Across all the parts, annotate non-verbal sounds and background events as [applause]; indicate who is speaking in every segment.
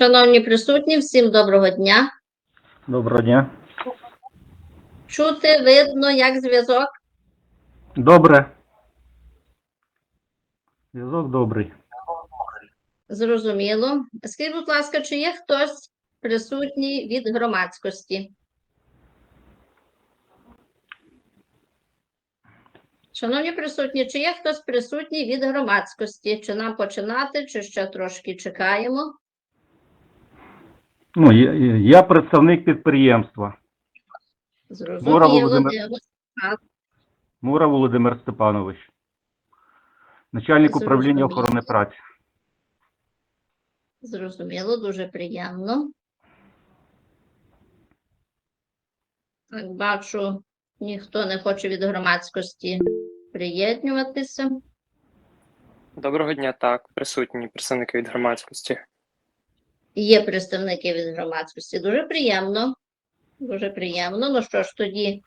Speaker 1: Шановні присутні, всім доброго дня.
Speaker 2: Доброго дня.
Speaker 1: Чути, видно, як зв'язок.
Speaker 2: Добре. Зв'язок добрий.
Speaker 1: Зрозуміло. Скажіть, будь ласка, чи є хтось присутній від громадськості? Шановні присутні, чи є хтось присутній від громадськості? Чи нам починати, чи ще трошки чекаємо?
Speaker 2: Ну, я, я представник підприємства.
Speaker 1: Зрозуміло.
Speaker 2: Володимир. Мура Володимир Степанович. Начальник управління охорони праці.
Speaker 1: Зрозуміло, дуже приємно. Так, бачу, ніхто не хоче від громадськості приєднуватися.
Speaker 3: Доброго дня, так, присутні представники від громадськості.
Speaker 1: Є представники від громадськості. Дуже приємно. Дуже приємно. Ну що ж, тоді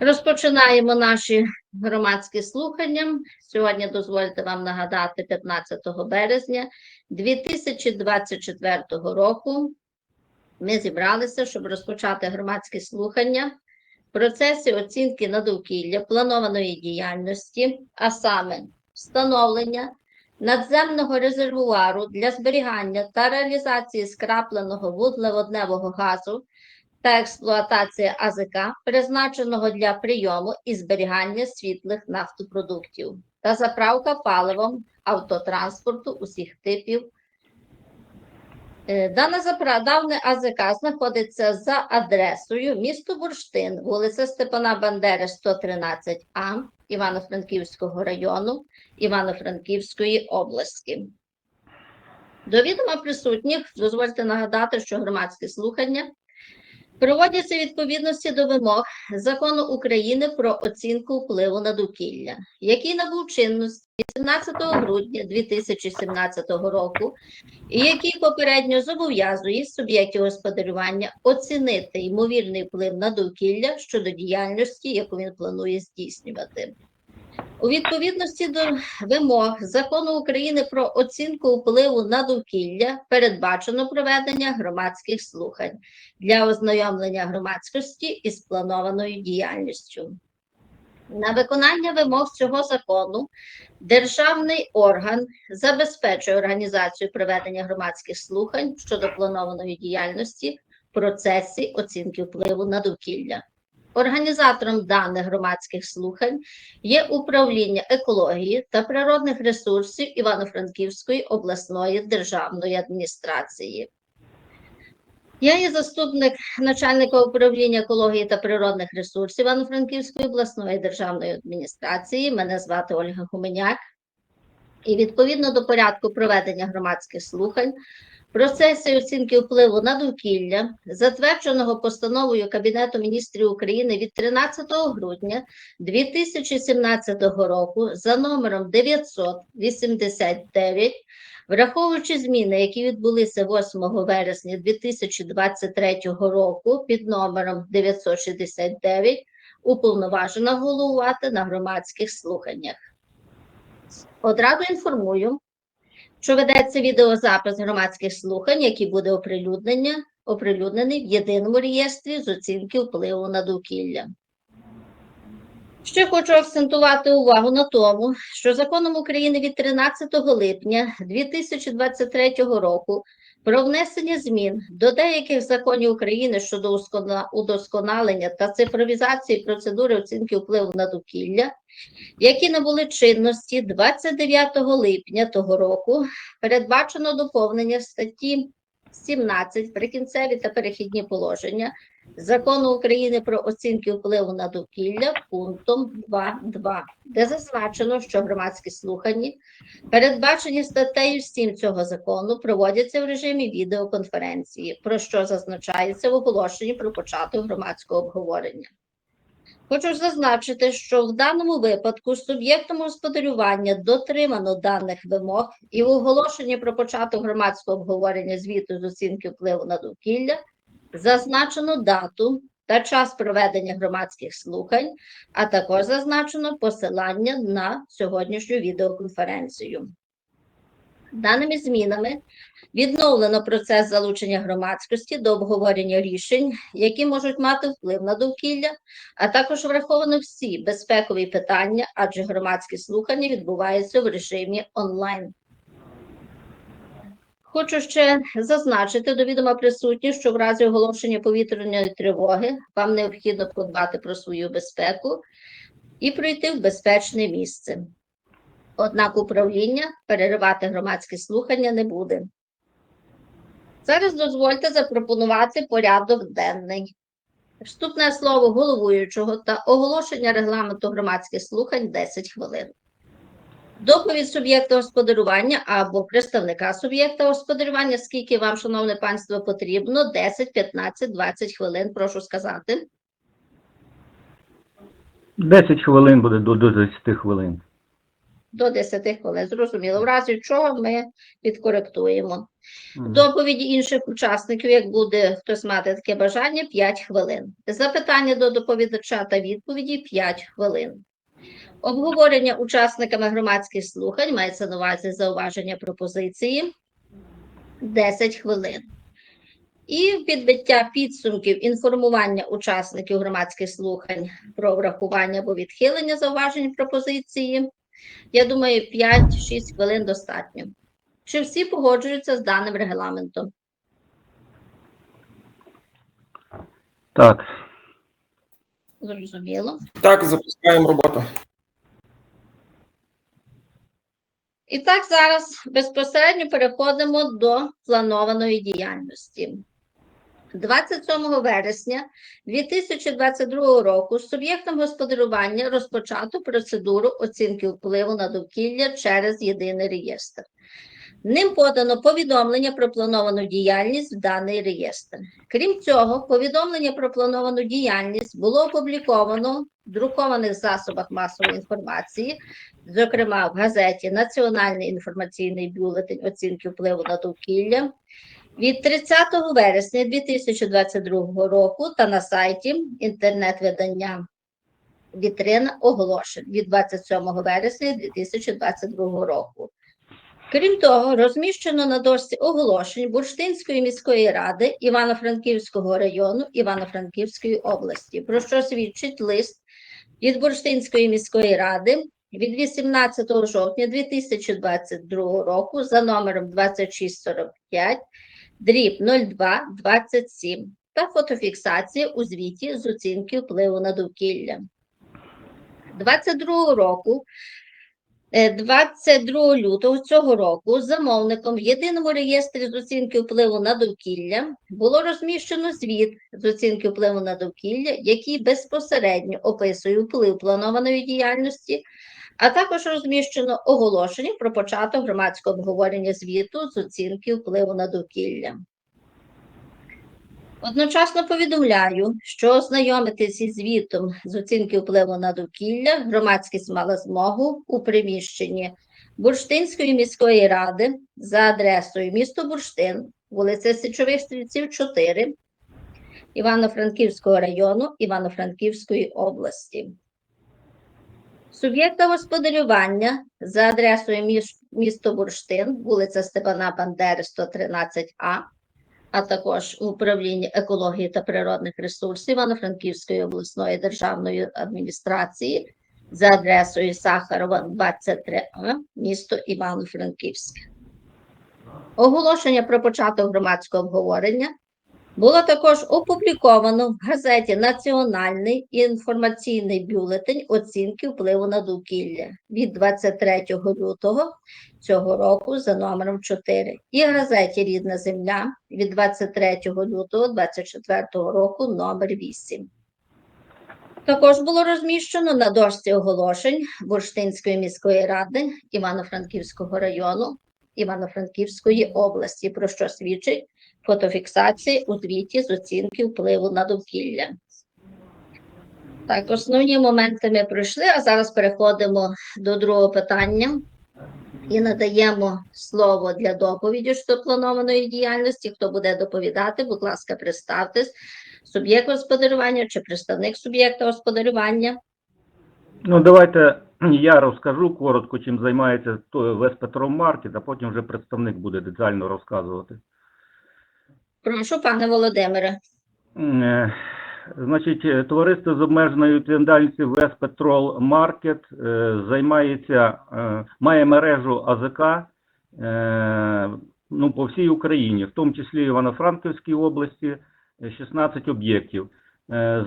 Speaker 1: розпочинаємо наші громадські слухання. Сьогодні дозвольте вам нагадати 15 березня 2024 року. Ми зібралися, щоб розпочати громадські слухання в процесі оцінки на довкілля планованої діяльності, а саме встановлення надземного резервуару для зберігання та реалізації скрапленого вуглеводневого газу та експлуатації АЗК, призначеного для прийому і зберігання світлих нафтопродуктів та заправка паливом автотранспорту усіх типів. Е, Дана заправдавне АЗК знаходиться за адресою місто Бурштин, вулиця Степана Бандери, 113А Івано-Франківського району Івано-Франківської області. До відома присутніх дозвольте нагадати, що громадські слухання проводяться відповідності до вимог Закону України про оцінку впливу на довкілля, який набув чинності 17 грудня 2017 року, і який попередньо зобов'язує суб'єктів господарювання оцінити ймовірний вплив на довкілля щодо діяльності, яку він планує здійснювати. У відповідності до вимог Закону України про оцінку впливу на довкілля передбачено проведення громадських слухань для ознайомлення громадськості із планованою діяльністю. На виконання вимог цього закону державний орган забезпечує організацію проведення громадських слухань щодо планованої діяльності в процесі оцінки впливу на довкілля. Організатором даних громадських слухань є управління екології та природних ресурсів Івано-Франківської обласної державної адміністрації. Я є заступник начальника управління екології та природних ресурсів Івано-Франківської обласної державної адміністрації. Мене звати Ольга Гуменяк. І відповідно до порядку проведення громадських слухань в процесі оцінки впливу на довкілля, затвердженого постановою Кабінету міністрів України від 13 грудня 2017 року за номером 989, враховуючи зміни, які відбулися 8 вересня 2023 року під номером 969, уповноважена головувати на громадських слуханнях. Одразу інформую, що ведеться відеозапис громадських слухань, який буде оприлюднення, оприлюднений в єдиному реєстрі з оцінки впливу на довкілля. Ще хочу акцентувати увагу на тому, що законом України від 13 липня 2023 року про внесення змін до деяких законів України щодо удосконалення та цифровізації процедури оцінки впливу на довкілля, які набули чинності 29 липня того року, передбачено доповнення статті 17 прикінцеві та перехідні положення Закону України про оцінки впливу на довкілля пунктом 2.2, де зазначено, що громадські слухання, передбачені статтею 7 цього закону, проводяться в режимі відеоконференції, про що зазначається в оголошенні про початок громадського обговорення. Хочу зазначити, що в даному випадку суб'єктом господарювання дотримано даних вимог і в оголошенні про початок громадського обговорення звіту з оцінки впливу на довкілля зазначено дату та час проведення громадських слухань, а також зазначено посилання на сьогоднішню відеоконференцію. Даними змінами відновлено процес залучення громадськості до обговорення рішень, які можуть мати вплив на довкілля, а також враховано всі безпекові питання, адже громадські слухання відбуваються в режимі онлайн. Хочу ще зазначити до відома присутні, що в разі оголошення повітряної тривоги вам необхідно подбати про свою безпеку і пройти в безпечне місце. Однак управління переривати громадські слухання не буде. Зараз дозвольте запропонувати порядок денний. Вступне слово головуючого та оголошення регламенту громадських слухань 10 хвилин. Доповідь суб'єкта господарювання або представника суб'єкта господарювання, скільки вам, шановне панство, потрібно, 10, 15, 20 хвилин, прошу сказати.
Speaker 2: 10 хвилин буде до, до 10 хвилин.
Speaker 1: До 10 хвилин. Зрозуміло. В разі чого ми підкоректуємо.
Speaker 2: Мгм.
Speaker 1: Доповіді інших учасників, як буде хтось мати таке бажання, 5 хвилин. Запитання до доповідача та відповіді 5 хвилин. Обговорення учасниками громадських слухань мається на увазі зауваження пропозиції 10 хвилин. І підбиття підсумків інформування учасників громадських слухань про врахування або відхилення зауважень пропозиції. Я думаю, 5-6 хвилин достатньо. Чи всі погоджуються з даним регламентом?
Speaker 2: Так,
Speaker 1: Зрозуміло.
Speaker 4: Так, запускаємо роботу.
Speaker 1: І так, зараз безпосередньо переходимо до планованої діяльності. 27 вересня 2022 року з суб'єктом господарювання розпочато процедуру оцінки впливу на довкілля через єдиний реєстр. Ним подано повідомлення про плановану діяльність в даний реєстр. Крім цього, повідомлення про плановану діяльність було опубліковано в друкованих засобах масової інформації, зокрема в газеті Національний інформаційний бюлетень оцінки впливу на довкілля від 30 вересня 2022 року та на сайті інтернет-видання Вітрина оголошень від 27 вересня 2022 року. Крім того, розміщено на дошці оголошень Бурштинської міської ради Івано-Франківського району Івано-Франківської області, про що свідчить лист від Бурштинської міської ради від 18 жовтня 2022 року за номером 2645 дріб 0227 та фотофіксація у звіті з оцінки впливу на довкілля. 22 року Е, 22 лютого цього року замовником в єдиному реєстрі з оцінки впливу на довкілля було розміщено звіт з оцінки впливу на довкілля, який безпосередньо описує вплив планованої діяльності, а також розміщено оголошення про початок громадського обговорення звіту з оцінки впливу на довкілля. Одночасно повідомляю, що ознайомитись із звітом з оцінки впливу на довкілля громадськість мала змогу у приміщенні Бурштинської міської ради за адресою місто Бурштин, вулиця Січових Стрільців, 4, Івано-Франківського району Івано-Франківської області. Суб'єкта господарювання за адресою міс- місто Бурштин, вулиця Степана Бандери, 113А, а також управління екології та природних ресурсів Івано-Франківської обласної державної адміністрації за адресою Сахарова 23А, місто Івано-Франківськ. Оголошення про початок громадського обговорення було також опубліковано в газеті Національний інформаційний бюлетень оцінки впливу на довкілля від 23 лютого цього року за номером 4 і газеті Рідна земля від 23 лютого 24 року номер 8. Також було розміщено на дошці оголошень Бурштинської міської ради Івано-Франківського району Івано-Франківської області, про що свідчить фотофіксації у звіті з оцінки впливу на довкілля. Так, основні моменти ми пройшли, а зараз переходимо до другого питання і надаємо слово для доповіді щодо планованої діяльності. Хто буде доповідати, будь ласка, представтесь. Суб'єкт господарювання чи представник суб'єкта господарювання.
Speaker 2: ну давайте Я розкажу коротко, чим займається той Веспетромаркет, а потім вже представник буде детально розказувати.
Speaker 1: Прошу, пане Володимире.
Speaker 2: Е, Значить, е, товариство з обмеженою відповідальністю Веспетрол Маркет е, займається, е, має мережу АЗК ну, по всій Україні, в тому числі Івано-Франківській області, е, 16 об'єктів.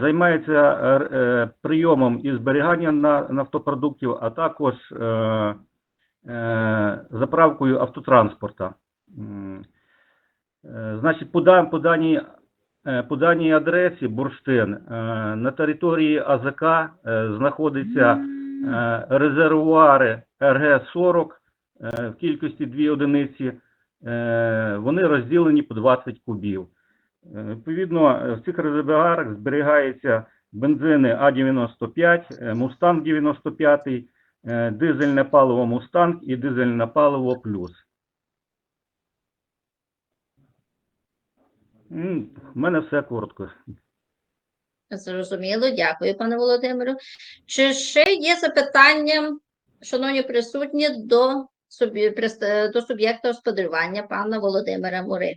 Speaker 2: Займається прийомом і зберіганням на- нафтопродуктів, а також заправкою автотранспорта. Е, Значить, по, по даній Е, По даній адресі Бурштин е, на території АЗК знаходяться резервуари РГ-40 е, в кількості 2 одиниці. Вони розділені по 20 кубів. Відповідно, в цих резервуарах зберігаються бензини А95, е, Мустанг 95, е, дизельне паливо Мустанг і дизельне паливо Плюс. В мене все коротко.
Speaker 1: Зрозуміло, дякую, пане Володимиру. Чи ще є запитання, шановні присутні, до, до суб'єкта господарювання пана Володимира Мури?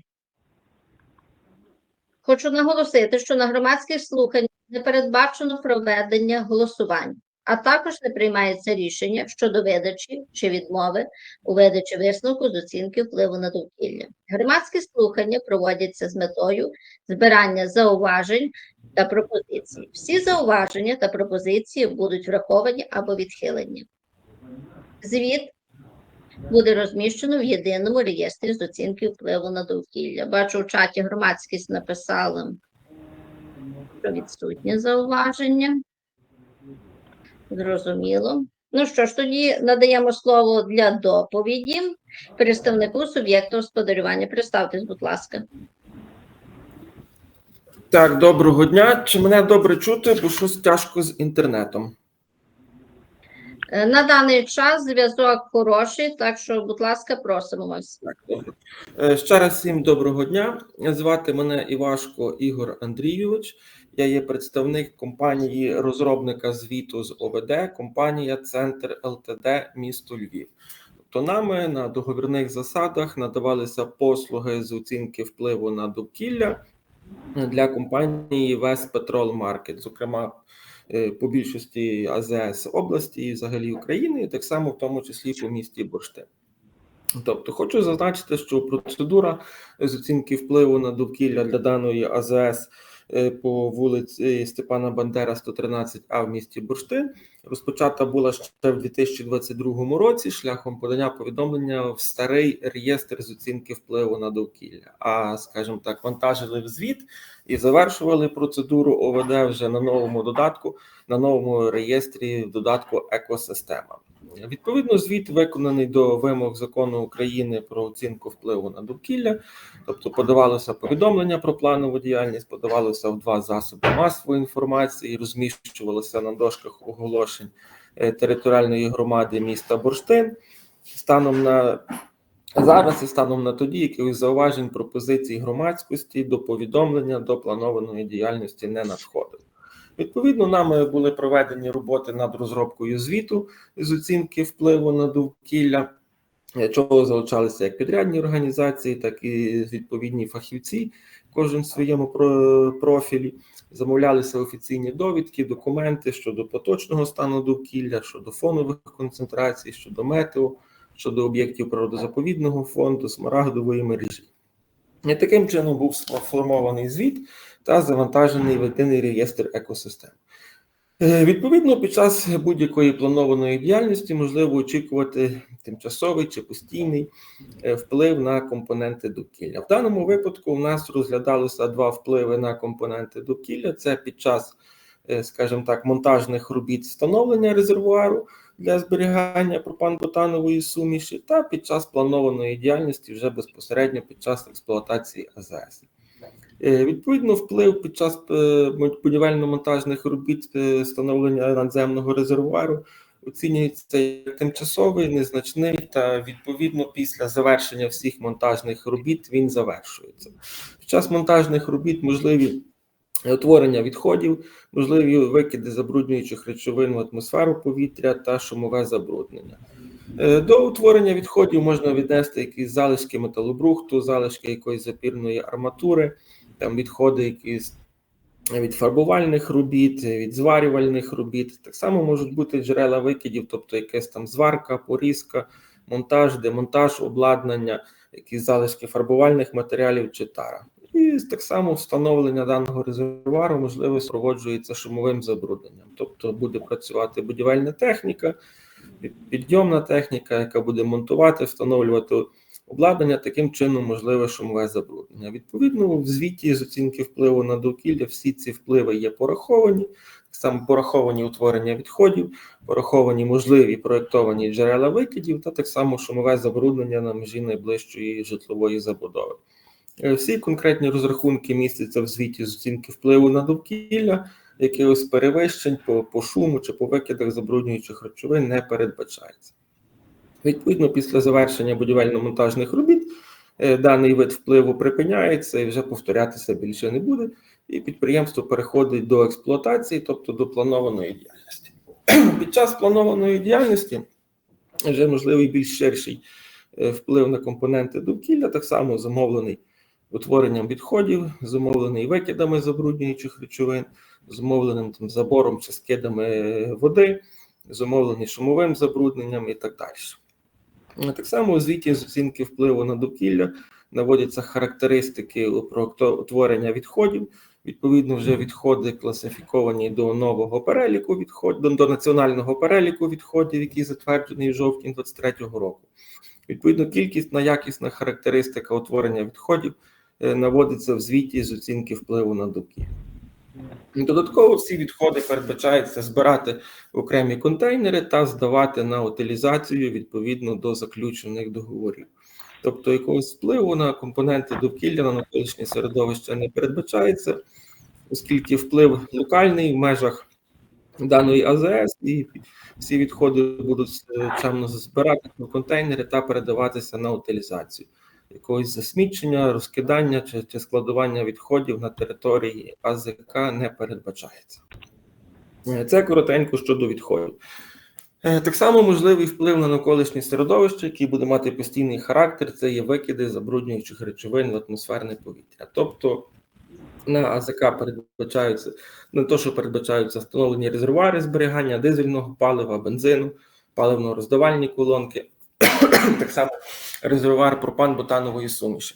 Speaker 1: Хочу наголосити, що на громадських слуханнях не передбачено проведення голосувань, а також не приймається рішення щодо видачі чи відмови у видачі висновку з оцінки впливу на довкілля. Громадські слухання проводяться з метою збирання зауважень та пропозиції. Всі зауваження та пропозиції будуть враховані або відхилені. Звіт буде розміщено в єдиному реєстрі з оцінки впливу на довкілля. Бачу, в чаті громадськість написали, що відсутнє зауваження. Зрозуміло. Ну що ж, тоді надаємо слово для доповіді представнику суб'єкту господарювання. Представтесь, будь ласка.
Speaker 4: Так, доброго дня. Чи мене добре чути, бо щось тяжко з інтернетом?
Speaker 1: Е, На даний час зв'язок хороший, так що, будь ласка, просимо вас.
Speaker 4: Так, добре. Е, Ще раз всім доброго дня. Звати мене Івашко Ігор Андрійович. Я є представник компанії розробника звіту з ОВД, компанія Центр ЛТД місто Львів. Тобто нами на договірних засадах надавалися послуги з оцінки впливу на довкілля для компанії West Petrol Market, зокрема е, по більшості АЗС області і взагалі України, і так само в тому числі по місті Бурштин. Тобто, хочу зазначити, що процедура з оцінки впливу на довкілля для даної АЗС по вулиці Степана Бандера, 113А в місті Бурштин. Розпочата була ще в 2022 році шляхом подання повідомлення в старий реєстр з оцінки впливу на довкілля. А, скажімо так, вантажили в звіт і завершували процедуру. ОВД вже на новому додатку, на новому реєстрі в додатку Екосистема. Відповідно, звіт виконаний до вимог закону України про оцінку впливу на довкілля, тобто подавалося повідомлення про планову діяльність, подавалося в два засоби масової інформації, розміщувалося на дошках оголошень е, територіальної громади міста Бурштин. Станом на зараз і станом на тоді якихось зауважень пропозицій громадськості до повідомлення до планованої діяльності не надходило. Відповідно, нами були проведені роботи над розробкою звіту з оцінки впливу на довкілля, е, чого залучалися як підрядні організації, так і відповідні фахівці, кожен в своєму профілі. Замовлялися офіційні довідки, документи щодо поточного стану довкілля, щодо фонових концентрацій, щодо метео, щодо об'єктів природозаповідного фонду, смарагдової мережі. І таким чином був сформований звіт та завантажений в єдиний реєстр екосистем. Е, Відповідно, під час будь-якої планованої діяльності можливо очікувати тимчасовий чи постійний е, вплив на компоненти довкілля. В даному випадку у нас розглядалося два впливи на компоненти довкілля: це під час, е, скажімо так, монтажних робіт встановлення резервуару для зберігання пропан-бутанової суміші, та під час планованої діяльності вже безпосередньо під час експлуатації АЗС. Е, Відповідно, вплив під час е, будівельно-монтажних робіт е, встановлення надземного резервуару оцінюється як тимчасовий, незначний, та відповідно після завершення всіх монтажних робіт він завершується. Під час монтажних робіт можливі утворення відходів, можливі викиди забруднюючих речовин в атмосферу повітря та шумове забруднення. До утворення відходів можна віднести якісь залишки металобрухту, залишки якоїсь запірної арматури, там відходи якісь від фарбувальних робіт, від зварювальних робіт. Так само можуть бути джерела викидів, тобто якась там зварка, порізка, монтаж, демонтаж обладнання, якісь залишки фарбувальних матеріалів чи тара. І так само встановлення даного резервуару можливо супроводжується шумовим забрудненням, тобто буде працювати будівельна техніка, підйомна техніка, яка буде монтувати, встановлювати обладнання, таким чином можливе шумове забруднення. Відповідно, в звіті з оцінки впливу на довкілля всі ці впливи є пораховані, само пораховані утворення відходів, пораховані можливі проєктовані джерела викидів, та так само шумове забруднення на межі найближчої житлової забудови. Е, Всі конкретні розрахунки містяться в звіті з оцінки впливу на довкілля, якихось перевищень по, по шуму чи по викидах забруднюючих речовин не передбачається. Відповідно, після завершення будівельно-монтажних робіт е, даний вид впливу припиняється і вже повторятися більше не буде, і підприємство переходить до експлуатації, тобто до планованої діяльності. [clears throat] Під час планованої діяльності вже можливий більш ширший е, вплив на компоненти довкілля, так само замовлений утворенням відходів, зумовлений викидами забруднюючих речовин, зумовленим там забором чи скидами е, води, зумовлений шумовим забрудненням і так далі. Так само у звіті з оцінки впливу на довкілля наводяться характеристики утворення відходів. Відповідно, вже відходи класифіковані до нового переліку відходів, до, до національного переліку відходів, який затверджений в жовтні 2023 року. Відповідно, кількісна якісна характеристика утворення відходів е, наводиться в звіті з оцінки впливу на довкілля. Додатково всі відходи передбачається збирати в окремі контейнери та здавати на утилізацію відповідно до заключених договорів. Тобто якогось впливу на компоненти довкілля на навколишнє середовище не передбачається, оскільки вплив локальний в межах даної АЗС, і всі відходи будуть е, чемно збирати в контейнери та передаватися на утилізацію. Якогось засмічення, розкидання чи, чи складування відходів на території АЗК не передбачається. Е, Це коротенько щодо відходів. Е, Так само можливий вплив на навколишнє середовище, який буде мати постійний характер, це є викиди забруднюючих речовин в атмосферне повітря. Тобто на АЗК передбачаються не то, що передбачаються встановлені резервуари зберігання дизельного палива, бензину, паливно-роздавальні колонки, [coughs] так само резервуар пропан-бутанової суміші.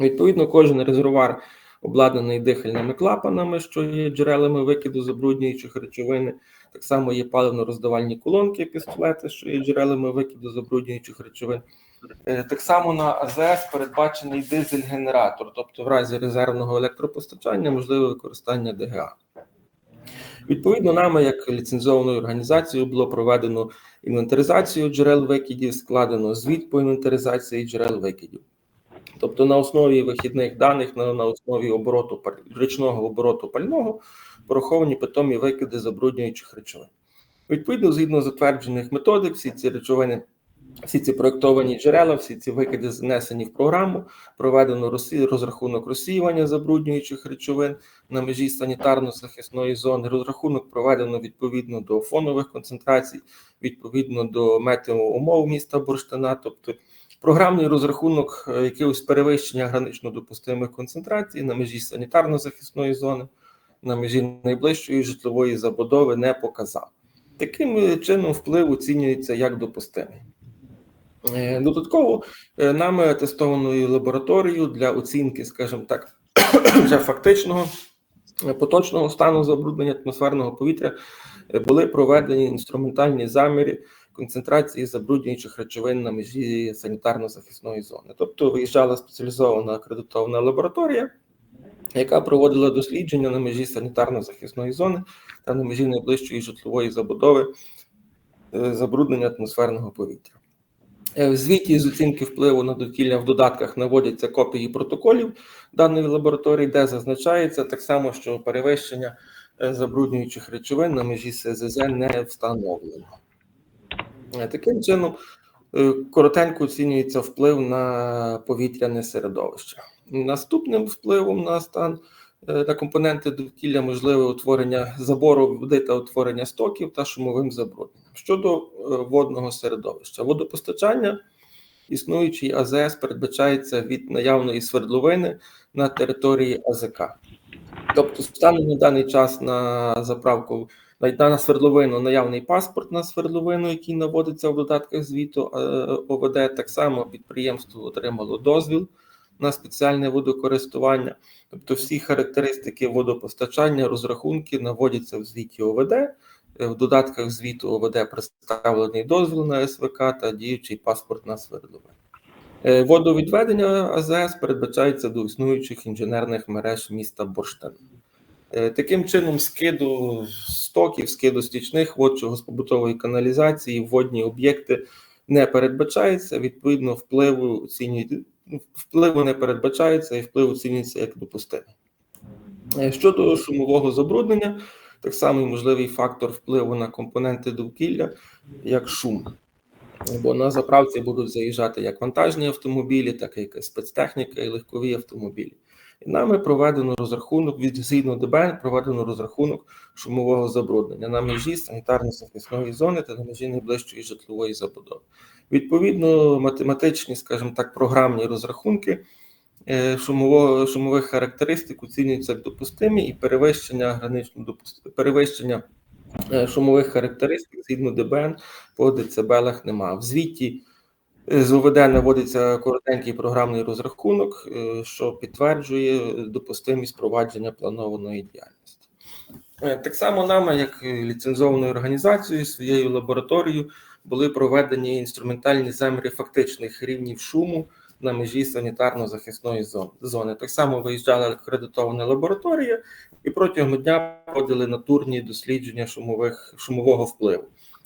Speaker 4: Відповідно, кожен резервуар обладнаний дихальними клапанами, що є джерелами викиду забруднюючих речовин. Так само є паливно-роздавальні колонки, пістолети, що є джерелами викиду забруднюючих речовин. Е, Так само на АЗС передбачений дизель-генератор, тобто в разі резервного електропостачання можливе використання ДГА. Відповідно, нами, як ліцензованою організацією, було проведено інвентаризацію джерел викидів, складено звіт по інвентаризації джерел викидів. Тобто на основі вихідних даних, на, основі обороту річного обороту пального пораховані питомі викиди забруднюючих речовин. Відповідно, згідно затверджених методик, всі ці речовини, всі ці проєктовані джерела, всі ці викиди занесені в програму, проведено розрахунок розсіювання забруднюючих речовин на межі санітарно-захисної зони. Розрахунок проведено відповідно до фонових концентрацій, відповідно до метеоумов міста Бурштина, тобто програмний розрахунок е, якогось перевищення гранично допустимих концентрацій на межі санітарно-захисної зони, на межі найближчої житлової забудови не показав. Таким е, чином вплив оцінюється як допустимий. Е, Додатково е, нами тестованою лабораторією для оцінки, скажімо так, [clears throat] вже фактичного е, поточного стану забруднення атмосферного повітря були проведені інструментальні заміри концентрації забруднюючих речовин на межі санітарно-захисної зони. Тобто виїжджала спеціалізована акредитована лабораторія, яка проводила дослідження на межі санітарно-захисної зони та на межі найближчої житлової забудови забруднення атмосферного повітря. Е, В звіті з оцінки впливу на довкілля в додатках наводяться копії протоколів даної лабораторії, де зазначається так само, що перевищення е, забруднюючих речовин на межі СЗЗ не встановлено. Е, Таким чином, коротенько оцінюється вплив на повітряне середовище. Наступним впливом на стан На компоненти довкілля можливе утворення забору води та утворення стоків та шумовим забрудненням. Щодо е, водного середовища, водопостачання існуючий АЗС передбачається від наявної свердловини на території АЗК. Тобто, станом на даний час на заправку на на свердловину наявний паспорт на свердловину, який наводиться в додатках звіту е, ОВД. Так само підприємство отримало дозвіл на спеціальне водокористування. Тобто всі характеристики водопостачання, розрахунки наводяться в звіті ОВД. Е, В додатках звіту ОВД представлений дозвіл на СВК та діючий паспорт на свердловину. Е, Водовідведення АЗС передбачається до існуючих інженерних мереж міста Бурштин. Е, Таким чином, скиду стоків, скиду стічних вод чи госпобутової каналізації, водні об'єкти не передбачається. Відповідно, впливу оцінюють впливу не передбачається і вплив оцінюється як допустимий. Е, Щодо шумового забруднення, так само можливий фактор впливу на компоненти довкілля, як шум. Бо на заправці будуть заїжджати як вантажні автомобілі, так і якась спецтехніка і легкові автомобілі. І нами проведено розрахунок від згідно ДБН проведено розрахунок шумового забруднення на межі санітарно-захисної зони та на межі найближчої житлової забудови. Відповідно, математичні, скажімо так, програмні розрахунки е, шумового шумових характеристик оцінюються як допустимі і перевищення гранично допуст... перевищення е, шумових характеристик згідно ДБН по децибелах немає. В звіті е, з ОВД наводиться коротенький програмний розрахунок, що підтверджує допустимість провадження планованої діяльності. Так само нами, як ліцензованою організацією, своєю лабораторією, були проведені інструментальні заміри фактичних рівнів шуму на межі санітарно-захисної зони. Так само виїжджала акредитована лабораторія і протягом дня проводили натурні дослідження шумових, шумового впливу.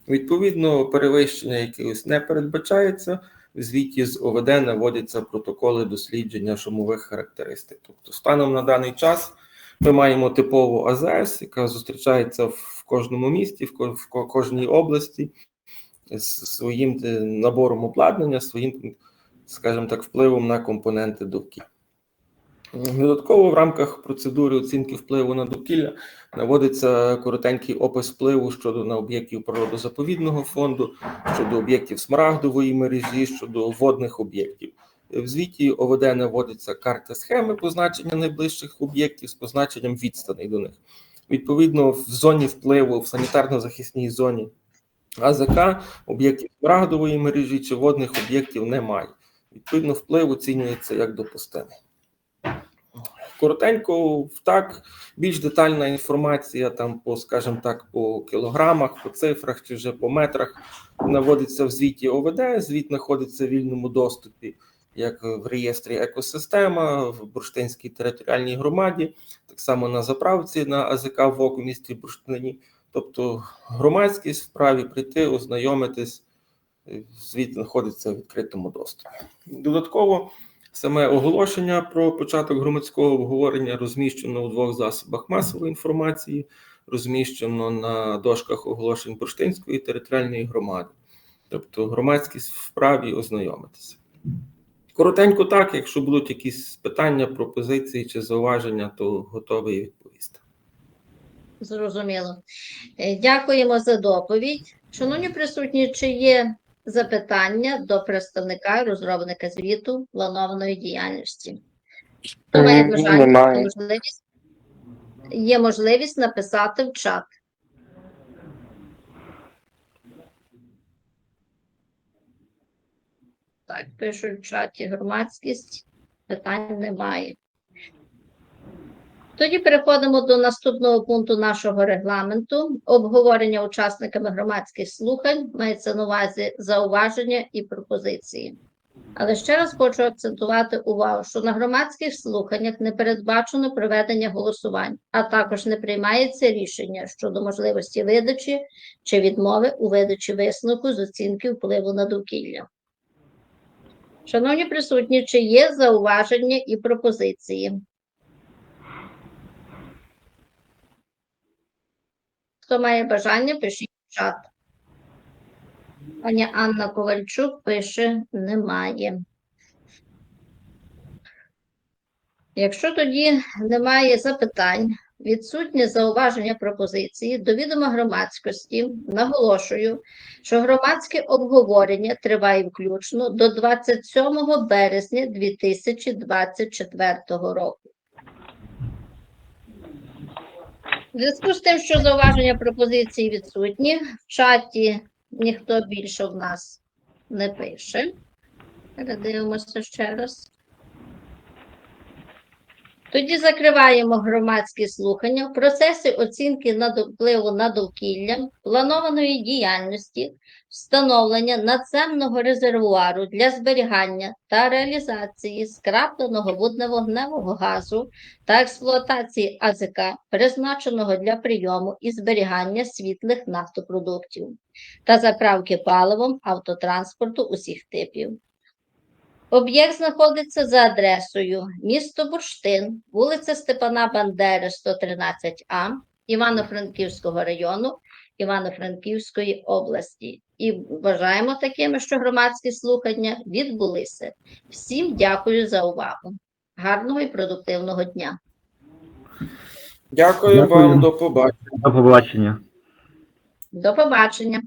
Speaker 4: Відповідно, перевищення якихось не передбачається. В звіті з ОВД наводяться протоколи дослідження шумових характеристик. Тобто, станом на даний час ми маємо типову АЗС, яка зустрічається в кожному місті, в ко- в ко- кожній області своїм е, набором обладнання, своїм, скажімо так, впливом на компоненти довкілля. Додатково в рамках процедури оцінки впливу на довкілля наводиться коротенький опис впливу щодо на об'єктів природозаповідного фонду, щодо об'єктів смарагдової мережі, щодо водних об'єктів. В звіті ОВД наводиться карта схеми позначення найближчих об'єктів з позначенням відстаней до них. Відповідно, в зоні впливу в санітарно-захисній зоні АЗК об'єктів смарагдової мережі чи водних об'єктів немає. Відповідно, вплив оцінюється як допустимий. Коротенько, так, більш детальна інформація там по, скажімо так, по кілограмах, по цифрах чи вже по метрах наводиться в звіті ОВД. Звіт знаходиться в вільному доступі, як в реєстрі екосистема, в Бурштинській територіальній громаді, так само на заправці на АЗК ВОК у місті Бурштині. Тобто громадськість вправі прийти, ознайомитись, е, звіт знаходиться в відкритому доступі. Додатково саме оголошення про початок громадського обговорення розміщено у двох засобах масової інформації, розміщено на дошках оголошень Бурштинської територіальної громади. Тобто громадськість вправі ознайомитися. Коротенько так, якщо будуть якісь питання, пропозиції чи зауваження, то готовий відповісти.
Speaker 1: Зрозуміло. Е, Дякуємо за доповідь. Шановні присутні, чи є запитання до представника розробника звіту планованої діяльності? Хто має бажання,
Speaker 3: немає.
Speaker 1: можливість? Є можливість написати в чат. Так, пишуть в чаті громадськість, питань немає. Тоді переходимо до наступного пункту нашого регламенту. Обговорення учасниками громадських слухань мається на увазі зауваження і пропозиції. Але ще раз хочу акцентувати увагу, що на громадських слуханнях не передбачено проведення голосувань, а також не приймається рішення щодо можливості видачі чи відмови у видачі висновку з оцінки впливу на довкілля. Шановні присутні, чи є зауваження і пропозиції? Хто має бажання, пишіть в чат. Пані Анна Ковальчук пише: немає. Якщо тоді немає запитань, відсутнє зауваження пропозиції до відома громадськості, наголошую, що громадське обговорення триває включно до 27 березня 2024 року. В зв'язку з тим, що зауваження пропозиції відсутні, в чаті ніхто більше в нас не пише. Передивимося ще раз. Тоді закриваємо громадські слухання в процесі оцінки впливу на довкілля, планованої діяльності, встановлення надземного резервуару для зберігання та реалізації скрапленого водневогневого газу та експлуатації АЗК, призначеного для прийому і зберігання світлих нафтопродуктів та заправки паливом автотранспорту усіх типів. Об'єкт знаходиться за адресою місто Бурштин, вулиця Степана Бандери, 113А, Івано-Франківського району, Івано-Франківської області. І вважаємо такими, що громадські слухання відбулися. Всім дякую за увагу. Гарного і продуктивного дня.
Speaker 4: Дякую,
Speaker 2: Дякую.
Speaker 4: вам, до побачення.
Speaker 2: До побачення.
Speaker 1: До побачення.